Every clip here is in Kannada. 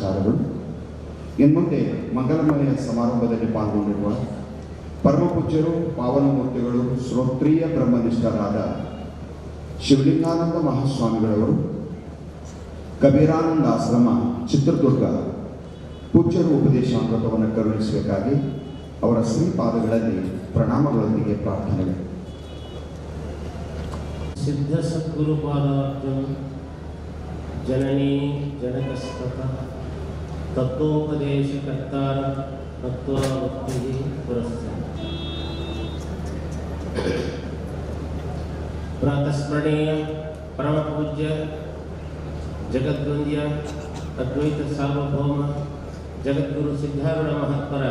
ನಮಸ್ಕಾರಗಳು ಇನ್ಮುಂದೆ ಮಂಗಲಮಯ ಸಮಾರಂಭದಲ್ಲಿ ಪಾಲ್ಗೊಂಡಿರುವ ಪರಮಪೂಜ್ಯರು ಪಾವನಮೂರ್ತಿಗಳು ಶ್ರೋತ್ರಿಯ ಬ್ರಹ್ಮನಿಷ್ಠರಾದ ಶಿವಲಿಂಗಾನಂದ ಮಹಾಸ್ವಾಮಿಗಳವರು ಕಬೀರಾನಂದ ಆಶ್ರಮ ಚಿತ್ರದುರ್ಗ ಪೂಜ್ಯರು ಉಪದೇಶಾಮೃತವನ್ನು ಕರುಣಿಸಬೇಕಾಗಿ ಅವರ ಶ್ರೀಪಾದಗಳಲ್ಲಿ ಪ್ರಣಾಮಗಳೊಂದಿಗೆ ಪ್ರಾರ್ಥನೆಗಳು ಸಿದ್ಧ ಜನನಿ ಜನನೀ ಜನಕಸ್ತತ ತತ್ವೋಪದೇಶಕರ್ತಾರ ತತ್ವವಕ್ತಿ ಪುರಸ್ಕಾರ ಪ್ರಾತಸ್ಮರಣೀಯ ಪರಮಪೂಜ್ಯ ಜಗದ್ವಂದ್ಯ ಅದ್ವೈತ ಸಾರ್ವಭೌಮ ಜಗದ್ಗುರು ಸಿದ್ಧಾರೂಢ ಮಹಾತ್ಮರ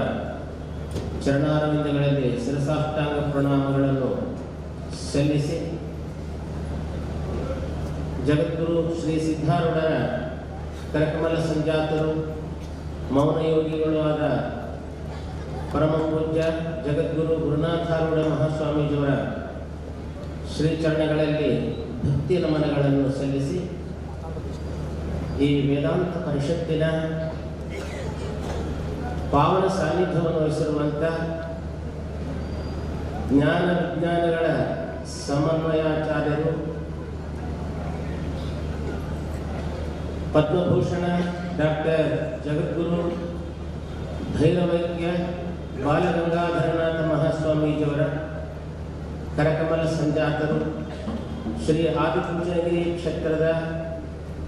ಚರಣಾರವಿಂದಗಳಲ್ಲಿ ಶಿರಸಾಷ್ಟಾಂಗ ಪ್ರಣಾಮಗಳನ್ನು ಸಲ್ಲಿಸಿ ಜಗದ್ಗುರು ಶ್ರೀ ಸಿದ್ಧಾರೂಢರ ಕರಕಮಲ ಸಂಜಾತರು ಮೌನಯೋಗಿಗಳು ಆದ ಪರಮ ಪೂಜ್ಯ ಜಗದ್ಗುರು ಗುರುನಾಥಾರೂಢ ಮಹಾಸ್ವಾಮೀಜಿಯವರ ಶ್ರೀಚರಣಗಳಲ್ಲಿ ಭಕ್ತಿ ನಮನಗಳನ್ನು ಸಲ್ಲಿಸಿ ಈ ವೇದಾಂತ ಪರಿಷತ್ತಿನ ಪಾವನ ಸಾನ್ನಿಧ್ಯವನ್ನು ವಹಿಸಿರುವಂಥ ಜ್ಞಾನ ವಿಜ್ಞಾನಗಳ ಸಮನ್ವಯಾಚಾರ್ಯರು ಪದ್ಮಭೂಷಣ ಡಾಕ್ಟರ್ ಜಗದ್ಗುರು ಧೈರವೈಕ್ಯ ಬಾಲಗಂಗಾಧರನಾಥ ಮಹಾಸ್ವಾಮೀಜಿಯವರ ಕರಕಮಲ ಸಂಜಾತರು ಶ್ರೀ ಆದಿಪುಂಜಗಿರಿ ಕ್ಷೇತ್ರದ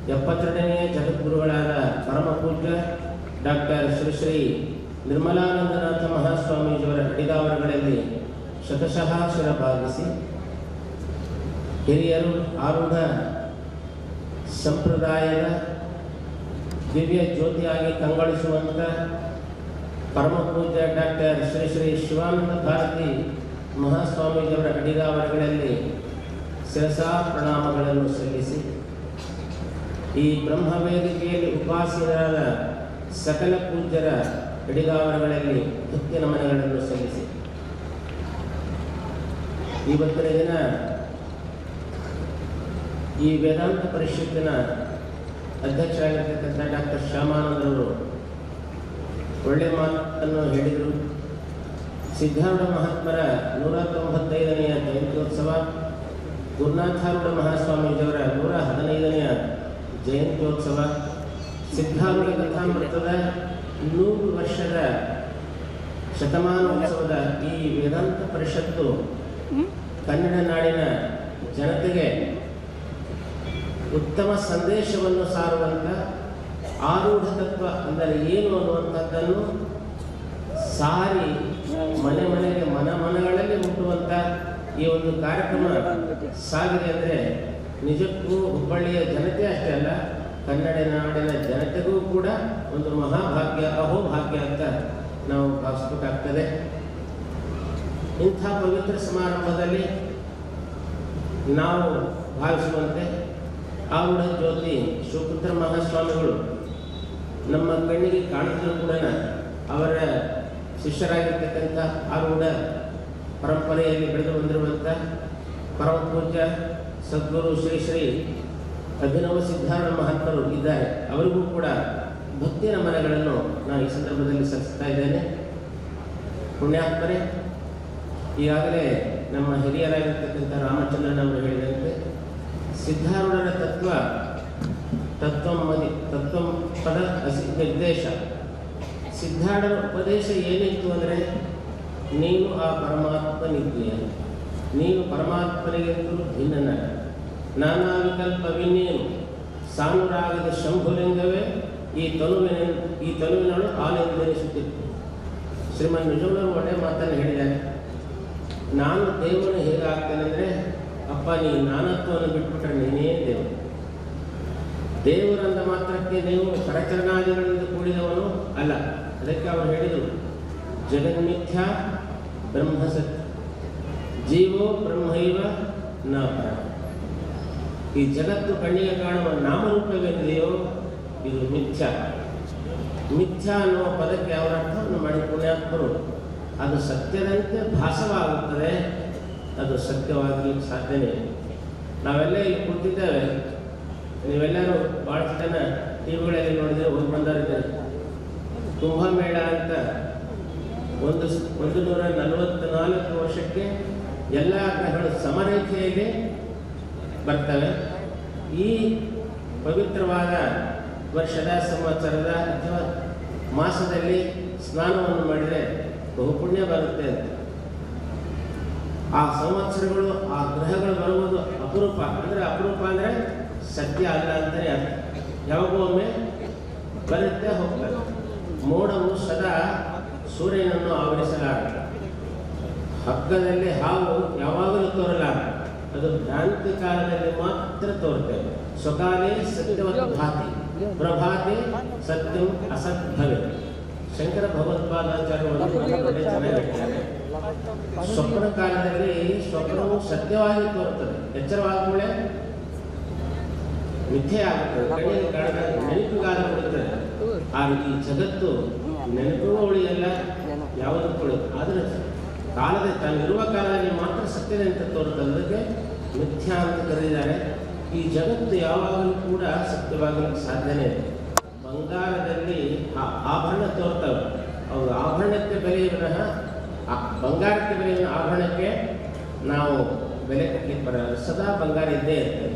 ಎಪ್ಪತ್ತೆರಡನೆಯ ಜಗದ್ಗುರುಗಳಾದ ಪರಮಪೂಜ್ಯ ಡಾಕ್ಟರ್ ಶ್ರೀ ಶ್ರೀ ನಿರ್ಮಲಾನಂದನಾಥ ಮಹಾಸ್ವಾಮೀಜಿಯವರ ಕಡಿದಾವರಗಳಲ್ಲಿ ಶತಶಃ ಶಿರಭಾಗಿಸಿ ಹಿರಿಯರು ಆರೂಢ ಸಂಪ್ರದಾಯದ ದಿವ್ಯ ಜ್ಯೋತಿಯಾಗಿ ಕಂಗೊಳಿಸುವಂಥ ಪರಮ ಪೂಜ್ಯ ಡಾಕ್ಟರ್ ಶ್ರೀ ಶ್ರೀ ಶಿವಾನಂದ ಭಾರತಿ ಮಹಾಸ್ವಾಮೀಜಿಯವರ ಅಡಿಗಾವರಗಳಲ್ಲಿ ಶಿರಸಾ ಪ್ರಣಾಮಗಳನ್ನು ಸಲ್ಲಿಸಿ, ಈ ಬ್ರಹ್ಮವೇದಿಕೆಯಲ್ಲಿ ಉಪಾಸೀನರಾದ ಸಕಲ ಪೂಜ್ಯರ ಅಡಿಗಾವರಗಳಲ್ಲಿ ಭಕ್ತಿ ನಮನಗಳನ್ನು ಸಲ್ಲಿಸಿ. ಇವತ್ತಿನ ದಿನ ಈ ವೇದಾಂತ ಪರಿಷತ್ತಿನ ಅಧ್ಯಕ್ಷರಾಗಿರ್ತಕ್ಕಂಥ ಡಾಕ್ಟರ್ ಶ್ಯಾಮಾನಂದರವರು ಒಳ್ಳೆ ಮಾತನ್ನು ಹೇಳಿದರು. ಸಿದ್ಧಾರೂಢ ಮಹಾತ್ಮರ ನೂರ ತೊಂಬತ್ತೈದನೆಯ ಜಯಂತ್ಯೋತ್ಸವ ಗುರುನಾಥಾರೂಢ ಮಹಾಸ್ವಾಮೀಜಿಯವರ ನೂರ ಹದಿನೈದನೆಯ ಜಯಂತ್ಯೋತ್ಸವ, ಸಿದ್ಧಾರೂಢ ಕಥಾಮೃತದ ನೂರು ವರ್ಷದ ಶತಮಾನೋತ್ಸವದ ಈ ವೇದಾಂತ ಪರಿಷತ್ತು ಕನ್ನಡ ನಾಡಿನ ಜನತೆಗೆ ಉತ್ತಮ ಸಂದೇಶವನ್ನು ಸಾರುವಂಥ ಆರೂಢ ತತ್ವ ಅಂದರೆ ಏನು ಅನ್ನುವಂಥದ್ದನ್ನು ಸಾರಿ ಮನೆ ಮನೆಗೆ ಮನ ಮನಗಳಲ್ಲಿ ಮುಟ್ಟುವಂಥ ಈ ಒಂದು ಕಾರ್ಯಕ್ರಮ ಸಾಗಿದೆ ಅಂದರೆ ನಿಜಕ್ಕೂ ಹುಬ್ಬಳ್ಳಿಯ ಜನತೆ ಅಷ್ಟೇ ಅಲ್ಲ, ಕನ್ನಡ ನಾಡಿನ ಜನತೆಗೂ ಕೂಡ ಒಂದು ಮಹಾಭಾಗ್ಯ, ಅಹೋಭಾಗ್ಯ ಅಂತ ನಾವು ಭಾವಿಸ್ಬೇಕಾಗ್ತದೆ. ಇಂಥ ಪವಿತ್ರ ಸಮಾರಂಭದಲ್ಲಿ ನಾವು ಭಾವಿಸುವಂತೆ ಆರುಢ ಜ್ಯೋತಿ ಶಿವಪುತ್ರ ಮಹಾಸ್ವಾಮಿಗಳು ನಮ್ಮ ಕಣ್ಣಿಗೆ ಕಾಣಿದ್ರು ಕೂಡ ಅವರ ಶಿಷ್ಯರಾಗಿರ್ತಕ್ಕಂಥ ಆರೂಢ ಪರಂಪರೆಯಲ್ಲಿ ಬೆಳೆದು ಬಂದಿರುವಂಥ ಪರಮ ಪೂಜ್ಯ ಸದ್ಗುರು ಶ್ರೀ ಶ್ರೀ ಅಭಿನವ ಸಿದ್ಧಾರ ಮಹಾತ್ಮರು ಇದ್ದಾರೆ. ಅವರಿಗೂ ಕೂಡ ಭಕ್ತಿ ನಮನಗಳನ್ನು ನಾನು ಈ ಸಂದರ್ಭದಲ್ಲಿ ಸಲ್ಲಿಸ್ತಾ ಇದ್ದೇನೆ. ಪುಣ್ಯಾತ್ಮರೇ, ಈಗಾಗಲೇ ನಮ್ಮ ಹಿರಿಯರಾಗಿರ್ತಕ್ಕಂಥ ರಾಮಚಂದ್ರನವರು ಹೇಳಿದಂತೆ ಸಿದ್ಧಾರೂಢರ ತತ್ವ ತತ್ವ ಮದಿ, ತತ್ವ ಪದ ನಿರ್ದೇಶ. ಸಿದ್ಧಾರೂಢರ ಉಪದೇಶ ಏನಿತ್ತು ಅಂದರೆ, ನೀನು ಆ ಪರಮಾತ್ಮನಿದ್ದೀಯ ನೀನು ಪರಮಾತ್ಮನಿಗಿಂತಲೂ ಭಿನ್ನನ ನಾನಾ ವಿಕಲ್ಪ ವಿನ್ನೇನು ಸಾನುರಾಗದ ಶಂಭುಲಿಂಗವೇ ಈ ತನುವಿನ, ಈ ತನುವಿನಳು ಆನೆಂದೆನಿಸುತ್ತಿತ್ತು ಶ್ರೀಮನ್ ನಿಜವರು ಒಳ್ಳೆ ಮಾತನ್ನು ಹೇಳಿದ್ದಾರೆ. ನಾನು ದೇವನು ಹೇಗಾಗ್ತೇನೆ ಅಂದರೆ ಅಪ್ಪ ನೀ ನಾನತ್ವವನ್ನು ಬಿಟ್ಬಿಟ್ರೆ ನೀನೇ ದೇವರು. ದೇವರಂದ ಮಾತ್ರಕ್ಕೆ ನೀವು ಕರಚರಣಾದಿಗಳಿಂದ ಕೂಡಿದವನು ಅಲ್ಲ. ಅದಕ್ಕೆ ಅವರು ಹೇಳಿದರು ಜಗನ್ಮಿಥ್ಯ ಬ್ರಹ್ಮ ಸತ್ಯ ಜೀವೋ ಬ್ರಹ್ಮೈವ ನ ಪರ ಈ ಜಗತ್ತು ಕಣ್ಣಿಗೆ ಕಾಣುವ ನಾಮರೂಪವೇನಿದೆಯೋ ಇದು ಮಿಥ್ಯ. ಮಿಥ್ಯ ಅನ್ನುವ ಪದಕ್ಕೆ ಅವರ ಅರ್ಥವನ್ನು ಮಾಡಿ ಪುಣ್ಯಾತ್ಮರು. ಅದು ಸತ್ಯದಂತೆ ಭಾಸವಾಗುತ್ತದೆ. ಅದು ಸತ್ಯವಾಗಿ ಸಾಧ್ಯನೇ. ನಾವೆಲ್ಲ ಇಲ್ಲಿ ಕೂತಿದ್ದೇವೆ. ನೀವೆಲ್ಲರೂ ಭಾಳಷ್ಟು ಜನ ಟಿವಿಗಳಲ್ಲಿ ನೋಡಿದ್ರೆ ಹೋಗಿ ಬಂದವರಿದ್ದಾರೆ ಕುಂಭಮೇಳ ಅಂತ ಒಂದು ಒಂದು ನೂರ ನಲವತ್ತ್ನಾಲ್ಕು ವರ್ಷಕ್ಕೆ ಎಲ್ಲ ಗ್ರಹಗಳು ಸಮರೇಖೆಯಲ್ಲಿ ಬರ್ತವೆ. ಈ ಪವಿತ್ರವಾದ ವರ್ಷದ ಸಂವತ್ಸರದ ಅಥವಾ ಮಾಸದಲ್ಲಿ ಸ್ನಾನವನ್ನು ಮಾಡಿದರೆ ಬಹುಪುಣ್ಯ ಬರುತ್ತೆ ಅಂತ. ಆ ಸಂವತ್ಸರಗಳು, ಆ ಗ್ರಹಗಳು ಬರುವುದು ಅಪರೂಪ. ಅಂದರೆ ಅಪರೂಪ ಅಂದರೆ ಸತ್ಯ ಅಲ್ಲ ಅಂತಲೇ ಅರ್ಥ. ಯಾವಾಗೋ ಒಮ್ಮೆ ಬರುತ್ತೆ, ಹೋಗ್ತದೆ. ಮೋಡವು ಸದಾ ಸೂರ್ಯನನ್ನು ಆವರಿಸಲಾರ ಹಗ್ಗದಲ್ಲಿ ಹಾವು ಯಾವಾಗಲೂ ತೋರಲಾರ ಅದು ಭ್ರಾಂತಿ ಕಾಲದಲ್ಲಿ ಮಾತ್ರ ತೋರುತ್ತೆ. ಸ್ವಕಾಲೇ ಸತ್ಯವತ್ತು ಭಾತಿ. ಪ್ರಭಾತೆ ಸತ್ಯಂ ಅಸತ್ ಭವೆ ಶಂಕರ ಭಗವತ್ಪಾದಾಚಾರ್ಯರು ಒಳ್ಳೆ ಚೆನ್ನಾಗಿ ಸ್ವಪ್ನ ಕಾಲದಲ್ಲಿ ಸ್ವಪ್ನವು ಸತ್ಯವಾಗಿ ತೋರುತ್ತದೆ. ಎಚ್ಚರವಾದ ಕೂಡಲೇ ಮಿಥ್ಯೆ ಆಗುತ್ತದೆ ಕಣ್ಣಿಗೆ ಕಾಣದ ನೆನಪಿಗಾಲ ಉಳಿತದೆ ಆಗ ಈ ಜಗತ್ತು ನೆನಪು ಉಳಿಯಲ್ಲ ಯಾವುದಕ್ಕೂ ಆದರೆ ಕಾಲದ ತಾನಿರುವ ಕಾಲದಲ್ಲಿ ಮಾತ್ರ ಸತ್ಯದಂತೆ ತೋರುತ್ತದೆ. ಅದಕ್ಕೆ ಮಿಥ್ಯಾ ಅಂತ ಕರೆದಿದ್ದಾರೆ. ಈ ಜಗತ್ತು ಯಾವಾಗಲೂ ಕೂಡ ಸತ್ಯವಾಗಲಿಕ್ಕೆ ಸಾಧ್ಯನೇ ಇದೆ ಬಂಗಾರದಲ್ಲಿ ಆಭರಣ ತೋರ್ತವೆ ಅವರು ಆಭರಣಕ್ಕೆ ಬೆಲೆ ವಿನಃ ಆ ಬಂಗಾರಕ್ಕೆ ಆಭರಣಕ್ಕೆ ನಾವು ಬೆಲೆ ಕಟ್ಟಲಿಕ್ಕೆ ಬರಲ್ಲ. ಸದಾ ಬಂಗಾರ ಇದ್ದೇ ಇರ್ತದೆ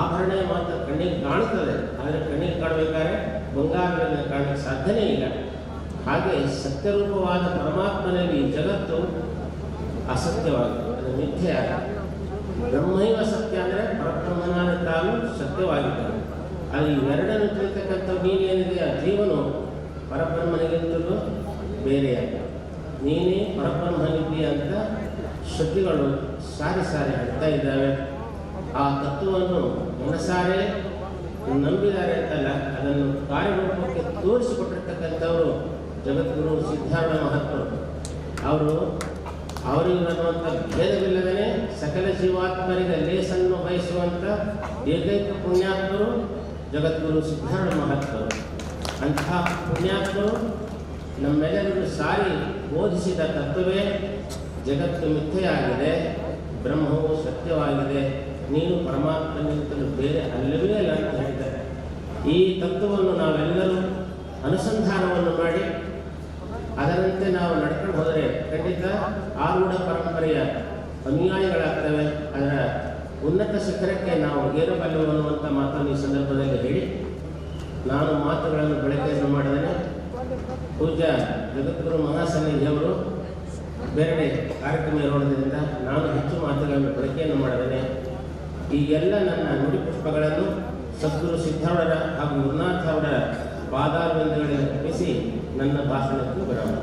ಆಭರಣ ಮಾತ್ರ ಕಣ್ಣಿಗೆ ಕಾಣುತ್ತದೆ. ಆದರೆ ಕಣ್ಣಿಗೆ ಕಾಣಬೇಕಾದ್ರೆ ಬಂಗಾರವನ್ನು ಕಾಣಲಿಕ್ಕೆ ಸಾಧ್ಯನೇ ಇಲ್ಲ. ಹಾಗೆ ಸತ್ಯರೂಪವಾದ ಪರಮಾತ್ಮನಲ್ಲಿ ಜಗತ್ತು ಅಸತ್ಯವಾಗಿದೆ. ಅದು ಮಿಥ್ಯೆ ಬ್ರಹ್ಮೈವ ಸತ್ಯ ಅಂದರೆ ಪರಬ್ರಹ್ಮನಾದ ತಾನು ಸತ್ಯವಾಗಿದ್ದಾನೆ. ಅಲ್ಲಿ ಇವೆರಡನ್ನು ತಿಳಿತಕ್ಕಂಥ ನೀನೇನಿದೆ ಆ ಜೀವನು ಪರಬ್ರಹ್ಮನಿಗಿಂತಲೂ ಬೇರೆಯಾಗ ನೀನೇ ಪರಬ್ರಹ್ಮನಿದ್ದೀಯ ಅಂತ ಶ್ರುತಿಗಳು ಸಾರಿ ಸಾರಿ ಹೇಳ್ತಾ ಇದ್ದಾವೆ. ಆ ತತ್ವವನ್ನು ಮನಸಾರೆ ನಂಬಿದ್ದಾರೆ ಅಂತಲ್ಲ, ಅದನ್ನು ಕಾರ್ಯರೂಪಕ್ಕೆ ತೋರಿಸಿಕೊಟ್ಟಿರ್ತಕ್ಕಂಥವರು ಜಗದ್ಗುರು ಸಿದ್ಧಾರ್ಥ ಮಹತ್ವರು ಅವರು ಅವರಿಗೆ ಅನ್ನುವಂಥ ಭೇದವಿಲ್ಲದೇ ಸಕಲ ಜೀವಾತ್ಮರಿಗೆ ಲೇಸನ್ನು ಬಯಸುವಂಥ ಏಕೈಕ ಪುಣ್ಯಾತ್ಮರು ಜಗದ್ಗುರು ಸಿದ್ಧಾರ್ಥ ಮಹತ್ವರು ಅಂತಹ ಪುಣ್ಯಾತ್ಮರು ನಮ್ಮೆಲ್ಲರಿಗೂ ಸಾರಿ ಬೋಧಿಸಿದ ತತ್ವವೇ ಜಗತ್ತು ಮಿಥ್ಯೆಯಾಗಿದೆ, ಬ್ರಹ್ಮವು ಸತ್ಯವಾಗಿದೆ, ನೀನು ಪರಮಾತ್ಮನಿಗಿಂತಲೂ ಬೇರೆ ಅಲ್ಲವೇ ಅಲ್ಲ ಅಂತ ಹೇಳಿದ್ದಾರೆ. ಈ ತತ್ವವನ್ನು ನಾವೆಲ್ಲರೂ ಅನುಸಂಧಾನವನ್ನು ಮಾಡಿ, ಅದರಂತೆ ನಾವು ನಡ್ಕೊಂಡು ಹೋದರೆ ಖಂಡಿತ ಆರೂಢ ಪರಂಪರೆಯ ಅನುಯಾಯಿಗಳಾಗ್ತವೆ. ಅದರ ಉನ್ನತ ಶಿಖರಕ್ಕೆ ನಾವು ಏರಬಲ್ಲೆವು ಅನ್ನುವಂಥ ಮಾತನ್ನು ಈ ಸಂದರ್ಭದಲ್ಲಿ ಹೇಳಿ, ನಾನು ಮಾತುಗಳನ್ನು ಬಳಕೆಯನ್ನು ಮಾಡಿದರೆ ಪೂಜ್ಯ ಜಗದ್ಗುರು ಮಹಾಸನ್ನಿಧಿಯವರು ಬೇರೆ ಕಾರ್ಯಕ್ರಮ ಇರೋದ್ರಿಂದ ನಾನು ಹೆಚ್ಚು ಮಾತುಗಳನ್ನು ಬಳಕೆಯನ್ನು ಮಾಡಿದ್ದೇನೆ ಈ ಎಲ್ಲ ನನ್ನ ನುಡಿ ಪುಷ್ಪಗಳನ್ನು ಸದ್ಗುರು ಸಿದ್ಧಾರೂಢರ ಹಾಗೂ ಗುರುನಾಥ ಅವರ ಪಾದಾರ್ವಿಂದಗಳಿಗೆ ಅರ್ಪಿಸಿ ನನ್ನ ಭಾಷಣಕ್ಕೂ ವಿರಾಮ